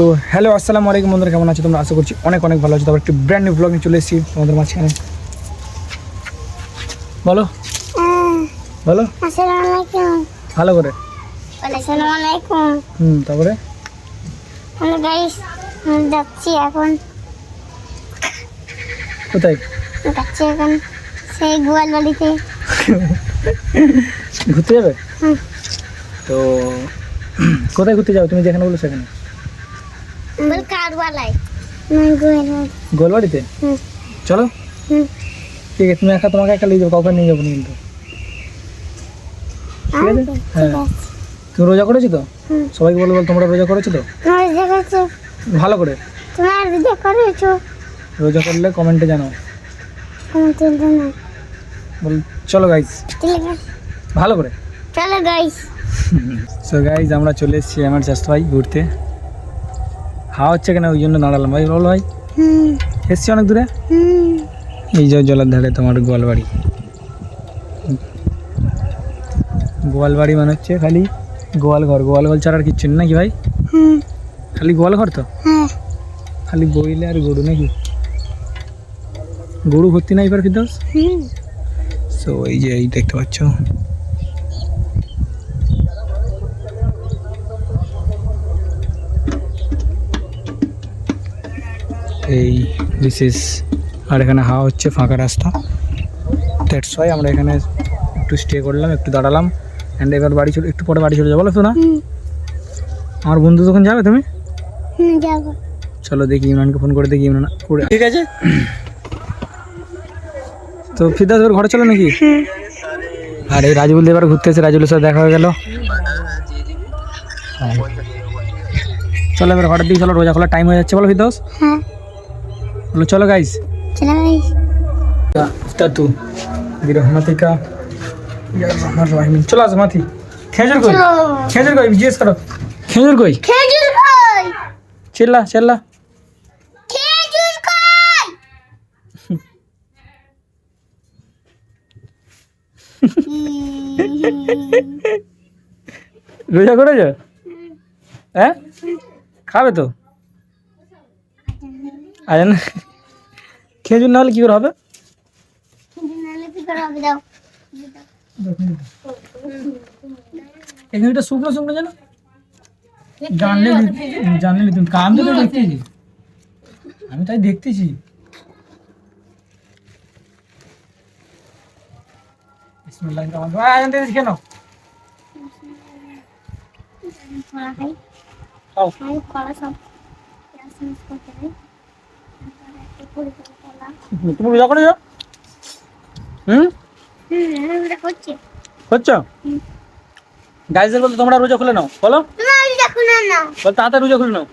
তো হ্যালো আসসালামু আলাইকুম বন্ধুরা কেমন আছো তোমরা? আশা করছি অনেক অনেক ভালো আছো। তারপর একটি ব্র্যান্ড নিউ ব্লগ নিয়ে চলে এসেছি তোমাদের মাঝখানে বলো। বলো। ভালো করে। হুম তারপরে? যাচ্ছি এখন। কোথায়? যাচ্ছি এখন সেই গোয়াল বাড়িতে ঘুরতে যাবে? তো কোথায় ঘুরতে যাবে তুমি যেখানে বলো সেখানে বল গোলবাড়িতে? চলো। ঠিক আছে তুমি একা তোমাকে একা নিয়ে যাব কাউকে নিয়ে যাব কিন্তু। ঠিক আছে? হ্যাঁ। তুমি রোজা করেছ তো? সবাইকে বলো বল তোমরা রোজা করেছ তো? ভালো করে। তোমার করেছ? রোজা করলে কমেন্টে জানাও। বল চলো আছে ভালো করে। চলো গাইস সো গাইজ আমরা চলে এসেছি আমার চাষ ভাই ঘুরতে। হাওয়া হচ্ছে কেন? ওই জন্য দাঁড়ালাম। ভাই বলো ভাই। হুম এসছি অনেক দূরে? এই যে জলের ধারে তোমার গোয়ালবাড়ি। গোয়ালবাড়ি মানে হচ্ছে খালি গোয়াল ঘর। গোয়াল ঘর ছাড়া আর কিচ্ছু নাকি ভাই? খালি গোয়াল ঘর তো? খালি বইলে আর গরু নাকি? গরু ভর্তি নাই এবার ফিরদোস সো এই যে এই দেখতে পাচ্ছ। এই দিস ইজ আর এখানে হাওয়া হচ্ছে ফাঁকা রাস্তা। দ্যাটস ওয়াই আমরা এখানে একটু স্টে করলাম একটু দাঁড়ালাম অ্যান্ড এবার বাড়ি চলে একটু পরে বাড়ি চলে যাব বলো তো না আমার বন্ধু তখন যাবে তুমি? চলো দেখি ইমরানকে ফোন করে দেখি ইমরান করে। ঠিক আছে? তো ফিরদাস এবার ঘরে চলো নাকি? আর এই রাজবুল এবার ঘুরতে এসে রাজুলের সাথে দেখা হয়ে গেল। চলো এবার ঘরের দিকে চলো রোজা খোলার টাইম হয়ে যাচ্ছে বলো ফিরদাস। হ্যাঁ। বলো চলো গাইস চলো গাইস বিরহমাতিকা ইয়া রহমান রহিম। চলো আসো মাথি খেজুর কই? খেজুর কই? জিজ্ঞেস করো। খেজুর কই? খেজুর কই? চিল্লা চিল্লা। খেজুর কই? রোজা করেছ? হ্যাঁ? খাবে তো? আজ না। খেজুর না হলে কী করে হবে? নালে কি করে হবে দাও। এখানে এটা শুকনো শুকনো যেন জানলে নি- জানলে নি তুমি কাম তো দেখতেছি। আমি তাই দেখতেছি। বিসমিল্লাহ রহমান রহিম। আয়, এখান থেকে কেন কলা খাই খাও। খাই কলা সব পেঁয়াজ মিক্স করতে খাই তারপরে একটু পুরি পুরি কলা তুমি রোজা করেছ? হুম? হুম করছি? করছ গাইজদের বলতে তোমরা রোজা খুলে নাও বলো? তাড়াতাড়ি রোজা খুলে নাও।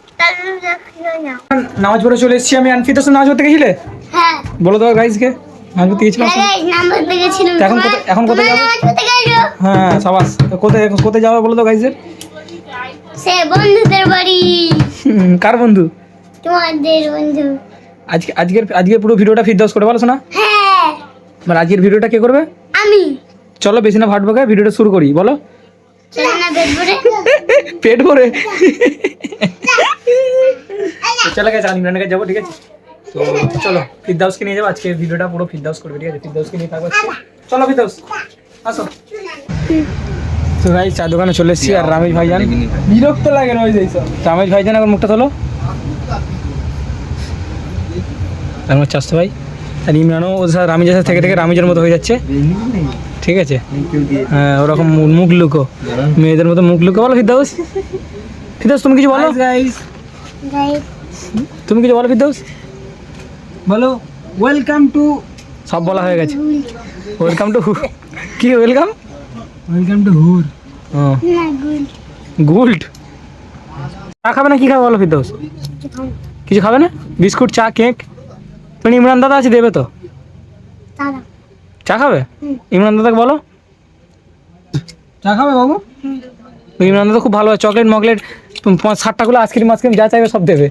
নামাজ পড়ে চলে এসেছি আমি আনফি তো নামাজ পড়তে গেছিলে? হ্যাঁ বলো তো গাইজকে নামাজ পড়তে গেছিলাম এখন কোথায়- এখন কোথায় যাব? হ্যাঁ সাবাস কোথায় কোথায় যাবে বলো তো গাইজের সে বন্ধুদের বাড়ি। কার বন্ধু? তোমাদের বন্ধু। আজকে আজকের আজকের পুরো ভিডিওটা ফিরদাস করে বলো না হ্যাঁ। মানে আজকের ভিডিওটা কে করবে? আমি। চলো বেশি না গায়ে ভিডিওটা শুরু করি বলো। পেট ভরে। তো চলো গেছে আমি কাছে যাব ঠিক আছে? তো চলো ফিরদাউসকে নিয়ে যাব আজকে ভিডিওটা পুরো ফিরদাউস করবে ঠিক আছে? ফিরদাউসকে নিয়ে থাকব। চলো ফিরদাউস আসো। তো ভাই চা দোকানে চলে এসেছি আর রামেশ ভাইজান। বিরক্ত লাগে ওই এইসব। রামেশ ভাইজান এখন মুখটা তোলো। আমার চাষতো ভাই। আর ইমরানও ওর সাথে রামিজের সাথে থেকে থেকে রামিজের মতো হয়ে যাচ্ছে। ঠিক আছে? হ্যাঁ ওরকম মুখ লুকো। মেয়েদের মতো মুখ লুকো। বলো ফিরদাউস। ফিরদাউস তুমি কিছু বলো? তুমি কিছু বলো ফিরদাউস? বলো ওয়েলকাম টু সব বলা হয়ে গেছে। ওয়েলকাম টু কি ওয়েলকাম ওয়েলকাম টু হুর গুল্ড চা খাবে না? কি খাবে বলো ফিরদাউস? কিছু খাবে না? বিস্কুট চা কেক তুমি ইমরান দাদা আছে দেবে তো? চা খাবে? ইমরান দাদাকে বলো। চা খাবে বাবু? ইমরান দাদা খুব ভালো চকলেট মকলেট পাঁচ ষাটটাগুলো আইসক্রিম আইসক্রিম যা চাইবে সব দেবে।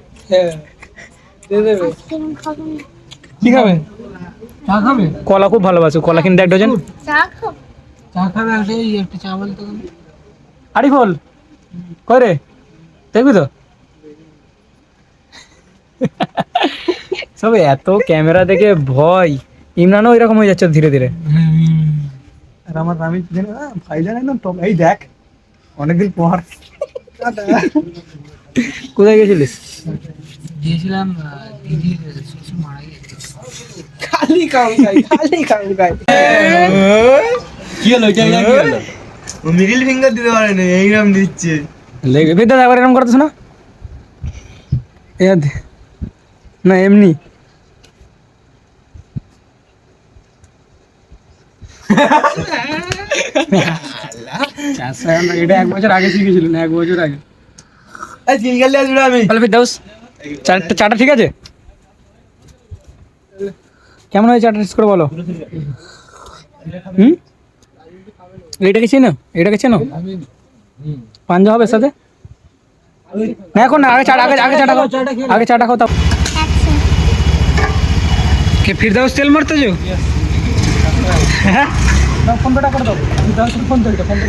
খাব কি খাবে? চা খাবে? কলা খুব ভালোবাসো কলা কিনতে এক ডজন। চা খাব। চা খাবে একটা চা বলতো আরিফল কই রে? দেখবি তো? সব এত ক্যামেরা দেখে ভয়। ইমরানও এরকম হয়ে যাচ্ছে ধীরে ধীরে। আর আমার আমি ভাইজান একদম টপ এই দেখ অনেকদিন পর। কোথায় গেছিলিস? গিয়েছিলাম দিদির শ্বশুর মারা গেছে খালি খাই খালি কাউ খাই কি হলো কি হলো? ও মিডিল ফিঙ্গার দিতে পারে না এইরকম দিচ্ছে। লেগে বিদ্যা একবার এরকম করতেছ না। এ। না এমনি। এটা এক বছর আগে শিখেছিল না এক বছর আগে। এই তিন গেলে আসবে আমি। চাটা ঠিক আছে? কেমন হয়েছে চাটা করে বলো? হুম? এটাকে চেনো? এটাকে চেনো? পাঞ্জা হবে সাথে? না এখন না আগে চাটা আগে আগে চাটা খাও। আগে চাটা খাও তা একশো কে ফিরদাউস তেল মারতেছো হ্যাঁ ফোন পেটা করে দাও। ফিরদাউস ফোন তো ফোন তো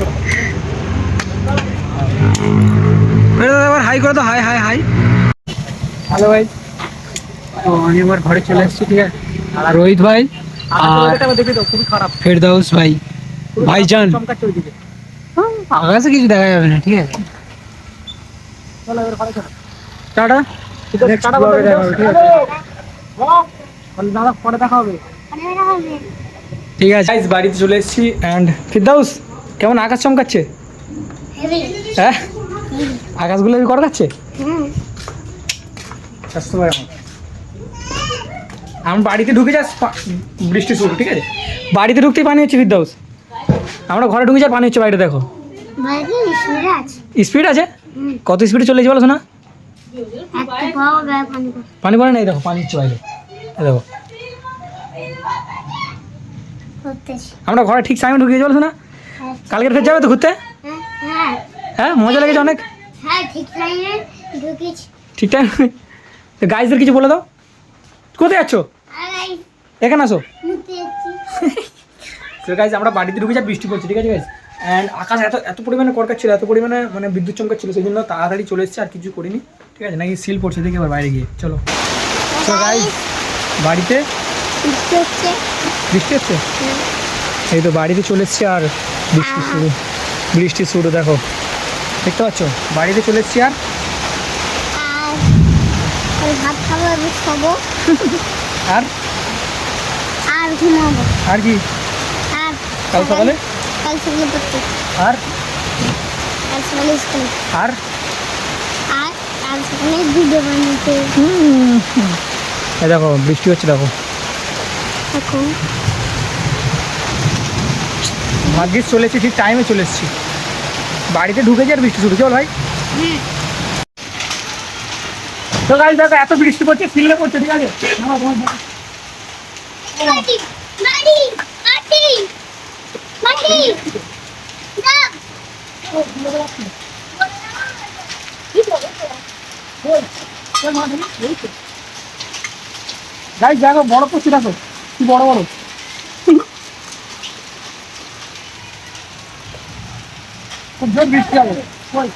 করে দাও এবার হাই করে দাও হাই হাই হাই। হ্যালো ভাই। তো আমি আমার ঘরে চলে এসেছি ঠিক আছে? আর রোহিত ভাই আর দেখে দাও খুবই খারাপ। ফেরদাউস ভাই। ভাইজান। চমকাচ্ছে ওইদিকে। আকাশে কিছু দেখা যাবে না ঠিক আছে? চলো এবার ঘরে চলো। টাটা। টাটা বলতে দেখা হবে ঠিক আছে তাহলে দাদা পরে দেখা হবে। ঠিক আছে গাইস বাড়িতে চলে এসেছি অ্যান্ড ফিরদাউস কেমন আকাশ চমকাচ্ছে? হ্যাঁ? আকাশগুলো কর আমার। আমার বাড়িতে ঢুকে যাস বৃষ্টি শুরু ঠিক আছে? বাড়িতে ঢুকতেই পানি হচ্ছে ফিরদাউস। আমরা ঘরে ঢুকে যাই পানি হচ্ছে বাইরে দেখো। বাইরে শুয়ে আছে। স্পিড আছে? কত স্পিডে চলে যাবে শোনা একটা পানি পড়ে নাই দেখো পানি হচ্ছে বাইরে। দেখো আমরা ঘরে ঠিক টাইমে ঢুকিয়ে যাব শোনা হ্যাঁ কালকে ফের যাবে তো ঘুরতে? হ্যাঁ, হ্যাঁ। হ্যাঁ মজা লেগেছে অনেক? ঠিক টাইমে তো গাইজদের কিছু বলে দাও। কোথায় যাচ্ছ এখানে আসো। তো গাইজ আমরা বাড়িতে ঢুকে যাই বৃষ্টি পড়ছে ঠিক আছে গাইজ অ্যান্ড আকাশ এত এত পরিমাণে কড়কা ছিল এত পরিমাণে মানে বিদ্যুৎ চমকা ছিল সেই জন্য তাড়াতাড়ি চলে এসেছে আর কিছু করিনি। ঠিক আছে নাকি সিল পড়ছে দেখি এবার বাইরে গিয়ে। চলো। তো গাইজ বাড়িতে? বৃষ্টি হচ্ছে। বৃষ্টি হচ্ছে? এই তো বাড়িতে চলে এসছি আর বৃষ্টি শুরু। বৃষ্টি শুরু দেখো। দেখতে পাচ্ছ? বাড়িতে চলে এসছি আর? ভাত খাব খাব। আর? আর ঘুমাবো। আর কি? আর কাল সকালে কাল সকালে পড়তে। আর? কাল সকালে স্কুল। আর? আর কাল সকালে ভিডিও বানাতে। দেখো বৃষ্টি হচ্ছে দেখো। ভাগ্যিস চলে এসেছি ঠিক টাইমে চলে এসেছি। বাড়িতে ঢুকেছি আর বৃষ্টি শুরু চল ভাই। তো গাইজ দেখো এত বৃষ্টি পড়ছে ফিল্ডে পড়ছে ঠিক আছে। গাইজ দেখো বড় পড়ছে দেখো কি বড় বড়। খুব জোর বৃষ্টি হবে। ওই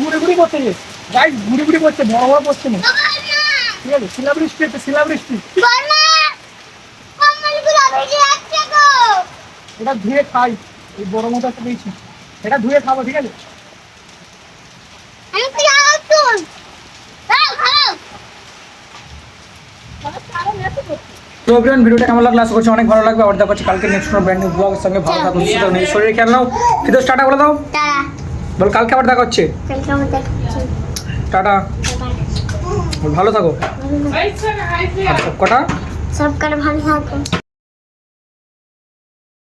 ঘুরে ঘুরে পড়ছে যে। ঘুরে ঘুরে পড়ছে বড় বড় পড়ছে না। ঠিক আছে শিলাবৃষ্টি হচ্ছে শিলাবৃষ্টি এটা ধুয়ে খাই এই বড় মতো একটা দিয়েছি। এটা ধুয়ে খাব ঠিক আছে? তো এভরিওয়ান ভিডিওটা কেমন লাগল? আশা করছি অনেক ভালো লাগবে। আবার দেখা হচ্ছে কালকে নেক্সট কোনো ব্র্যান্ড নিউ ব্লগের সঙ্গে। ভালো থাকুন সুস্থ থাকুন শরীরে খেয়াল নাও। ফিদোস টাটা বলে দাও। বল কালকে আবার দেখা হচ্ছে। কালকে টাটা। বল ভালো থাকো। সব কটা? সব করে ভালো থাকো।